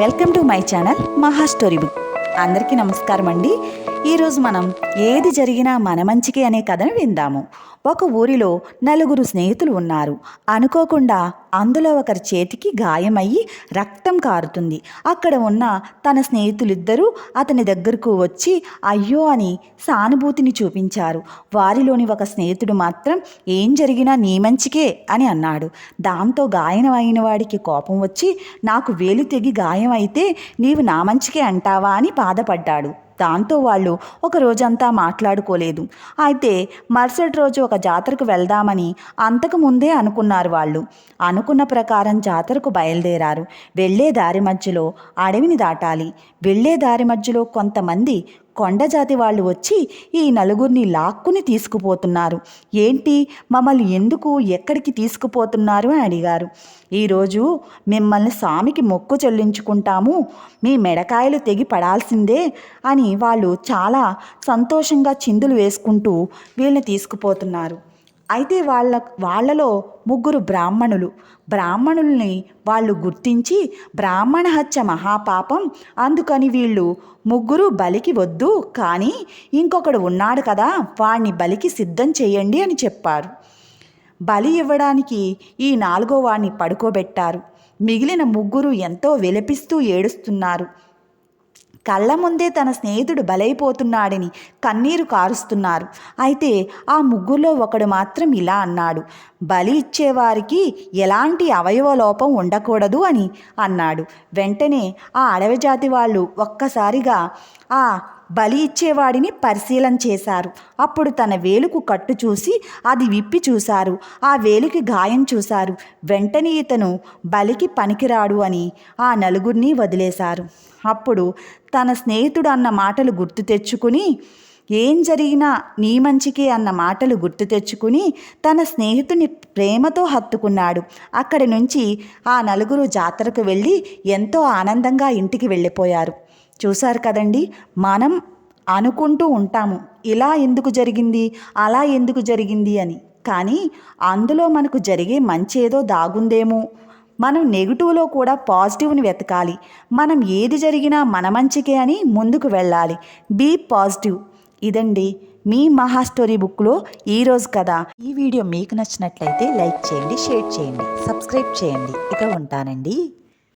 Welcome to my channel Maha story book. అందరికీ నమస్కారం అండి. ఈరోజు మనం ఏది జరిగినా మన మంచికి అనే కథను విందాము. ఒక ఊరిలో నలుగురు స్నేహితులు ఉన్నారు. అనుకోకుండా అందులో ఒకరి చేతికి గాయమయ్యి రక్తం కారుతుంది. అక్కడ ఉన్న తన స్నేహితులిద్దరూ అతని దగ్గరకు వచ్చి అయ్యో అని సానుభూతిని చూపించారు. వారిలోని ఒక స్నేహితుడు మాత్రం ఏం జరిగినా నీ మంచికే అని అన్నాడు. దాంతో గాయం అయిన వాడికి కోపం వచ్చి నాకు వేలు తెగి గాయం అయితే నీవు నా మంచికే అంటావా అని బాధపడ్డాడు. దాంతో వాళ్ళు ఒక రోజంతా మాట్లాడుకోలేదు. అయితే మరుసటి రోజు ఒక జాతరకు వెళ్దామని అంతకు ముందే అనుకున్నారు వాళ్ళు. అనుకున్న ప్రకారం జాతరకు బయలుదేరారు. వెళ్ళే దారి మధ్యలో అడవిని దాటాలి. వెళ్ళే దారి మధ్యలో కొంతమంది కొండ జాతి వాళ్ళు వచ్చి ఈ నలుగురిని లాక్కుని తీసుకుపోతున్నారు. ఏంటి? మమ్మల్ని ఎందుకు ఎక్కడికి తీసుకుపోతున్నారు? అని అడిగారు. ఈరోజు మిమ్మల్ని స్వామికి మొక్కు చెల్లించుకుంటాము. మీ మెడకాయలు తెగి పడాల్సిందే అని వాళ్ళు చాలా సంతోషంగా చిందులు వేసుకుంటూ వీళ్ళని తీసుకుపోతున్నారు. అయితే వాళ్ళ వాళ్ళలో ముగ్గురు బ్రాహ్మణులు. బ్రాహ్మణుల్ని వాళ్ళు గుర్తించి బ్రాహ్మణ హత్య మహాపాపం అందుకని వీళ్ళు ముగ్గురు బలికి వద్దు కానీ ఇంకొకడు ఉన్నాడు కదా వాణ్ణి బలికి సిద్ధం చేయండి అని చెప్పారు. బలి ఇవ్వడానికి ఈ నాలుగో వాణ్ణి పడుకోబెట్టారు. మిగిలిన ముగ్గురు ఎంతో విలపిస్తూ ఏడుస్తున్నారు. కళ్ళ ముందే తన స్నేహితుడు బలైపోతున్నాడని కన్నీరు కారుస్తున్నారు. అయితే ఆ ముగ్గురులో ఒకడు మాత్రం ఇలా అన్నాడు. బలి ఇచ్చేవారికి ఎలాంటి అవయవ లోపం ఉండకూడదు అని అన్నాడు. వెంటనే ఆ అడవి జాతి వాళ్ళు ఒక్కసారిగా ఆ బలి ఇచ్చేవాడిని పరిశీలన చేశారు. అప్పుడు తన వేలుకు కట్టు చూసి అది విప్పి చూశారు. ఆ వేలుకి గాయం చూశారు. వెంటనే ఇతను బలికి పనికిరాడు అని ఆ నలుగురిని వదిలేశారు. అప్పుడు తన స్నేహితుడు అన్న మాటలు గుర్తు తెచ్చుకుని ఏం జరిగినా నీ మంచికి అన్న మాటలు గుర్తు తెచ్చుకుని తన స్నేహితుని ప్రేమతో హత్తుకున్నాడు. అక్కడి నుంచి ఆ నలుగురు జాతరకు వెళ్ళి ఎంతో ఆనందంగా ఇంటికి వెళ్ళిపోయారు. చూశారు కదండి మనం అనుకుంటూ ఉంటాము ఇలా ఎందుకు జరిగింది అలా ఎందుకు జరిగింది అని. కానీ అందులో మనకు జరిగే మంచి ఏదో దాగుందేమో. మనం నెగిటివ్లో కూడా పాజిటివ్ని వెతకాలి. మనం ఏది జరిగినా మన మంచికే అని ముందుకు వెళ్ళాలి. Be positive. ఇదండి మీ మహా స్టోరీ బుక్లో ఈరోజు కదా ఈ వీడియో మీకు నచ్చినట్లయితే లైక్ చేయండి షేర్ చేయండి సబ్స్క్రైబ్ చేయండి. ఇక ఉంటానండి.